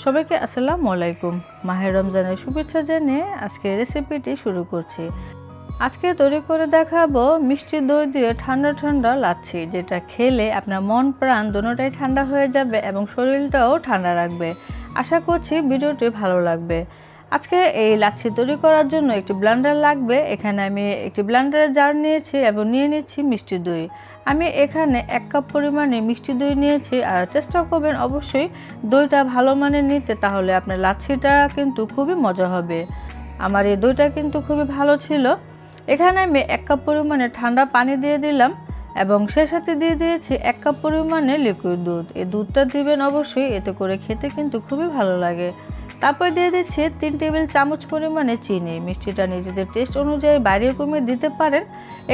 সবাইকে আসসালামু আলাইকুম। মাহের রমজানের শুভেচ্ছা জানিয়ে আজকে রেসিপিটি শুরু করছি। আজকে তৈরি করে দেখাবো মিষ্টি দই দিয়ে ঠান্ডা ঠান্ডা লাচ্ছি, যেটা খেলে আপনার মন, প্রাণ দুটোটাই ঠান্ডা হয়ে যাবে এবং শরীরটাও ঠান্ডা রাখবে। আশা করছি ভিডিওটি ভালো লাগবে। আজকে এই লাচ্ছি তৈরি করার জন্য একটি ব্লান্ডার লাগবে। এখানে আমি একটি ব্লেন্ডারের জার নিয়েছি এবং নিয়ে নিচ্ছি মিষ্টি দই। আমি এখানে এক কাপ পরিমাণে মিষ্টি দই নিয়েছি আর চেষ্টা করবেন অবশ্যই দইটা ভালো মানের নিতে, তাহলে আপনার লাচ্ছিটা কিন্তু খুবই মজা হবে। আমার এই দইটা কিন্তু খুবই ভালো ছিল। এখানে আমি এক কাপ পরিমাণে ঠান্ডা পানি দিয়ে দিলাম এবং সে সাথে দিয়ে দিয়েছি এক কাপ পরিমাণে লিকুইড দুধ। এই দুধটা দিবেন অবশ্যই, এতে করে খেতে কিন্তু খুবই ভালো লাগে। তারপর দিয়ে দিচ্ছি তিন টেবিল চামচ পরিমাণে চিনি। মিষ্টিটা নিজেদের টেস্ট অনুযায়ী বাড়িয়ে কমিয়ে দিতে পারেন।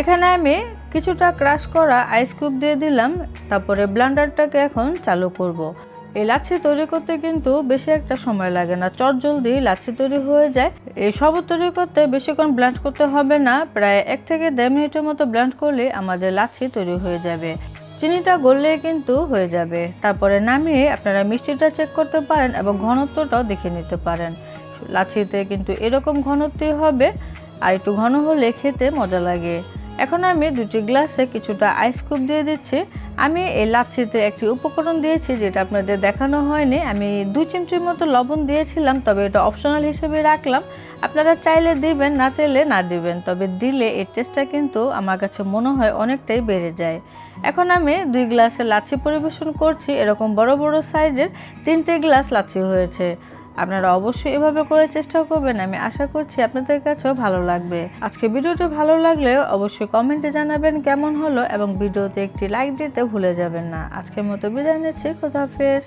এখানে আমি কিছুটা ক্রাশ করা আইস কিউব দিয়ে দিলাম, তারপরে ব্লান্ডারটাকে এখন চালু করব। এই লাচ্ছি তৈরি করতে কিন্তু বেশি একটা সময় লাগে না, চট জলদি লাচ্ছি তৈরি হয়ে যায়। এই সব তৈরি করতে বেশিক্ষণ ব্লান্ড করতে হবে না, প্রায় এক থেকে দেড় মিনিটের মতো ব্লান্ড করলে আমাদের লাচ্ছি তৈরি হয়ে যাবে। চিনিটা গললে কিন্তু হয়ে যাবে। তারপরে নামিয়ে আপনারা মিষ্টিটা চেক করতে পারেন এবং ঘনত্বটাও দেখে নিতে পারেন। লাচিতে কিন্তু এরকম ঘনত্বই হবে, আর একটু ঘন হলে খেতে মজা লাগে। এখন আমি দুটি গ্লাসে কিছুটা আইস দিয়ে দিচ্ছি। আমি এই লাচ্ছিতে একটি উপকরণ দিয়েছি যেটা আপনাদের দেখানো হয়নি। আমি দু চিমটির মতো লবণ দিয়েছিলাম, তবে এটা অপশনাল হিসেবে রাখলাম। আপনারা চাইলে দিবেন, না চাইলে না দিবেন, তবে দিলে এর টেস্টটা কিন্তু আমার কাছে মনে হয় অনেকটাই বেড়ে যায়। এখন আমি দুই গ্লাসে লাচ্ছি পরিবেশন করছি, এরকম বড় বড় সাইজের তিনটে গ্লাস লাচ্ছি হয়েছে। আপনারা অবশ্যই এভাবে করে চেষ্টা করবেন, আমি আশা করছি আপনাদের কাছেও ভালো লাগবে। আজকে ভিডিওটি ভালো লাগলে অবশ্যই কমেন্টে জানাবেন কেমন হলো এবং ভিডিওতে একটি লাইক দিতে ভুলে যাবেন না। আজকের মতো বিদায় নিচ্ছি কোথাও হাফেজ।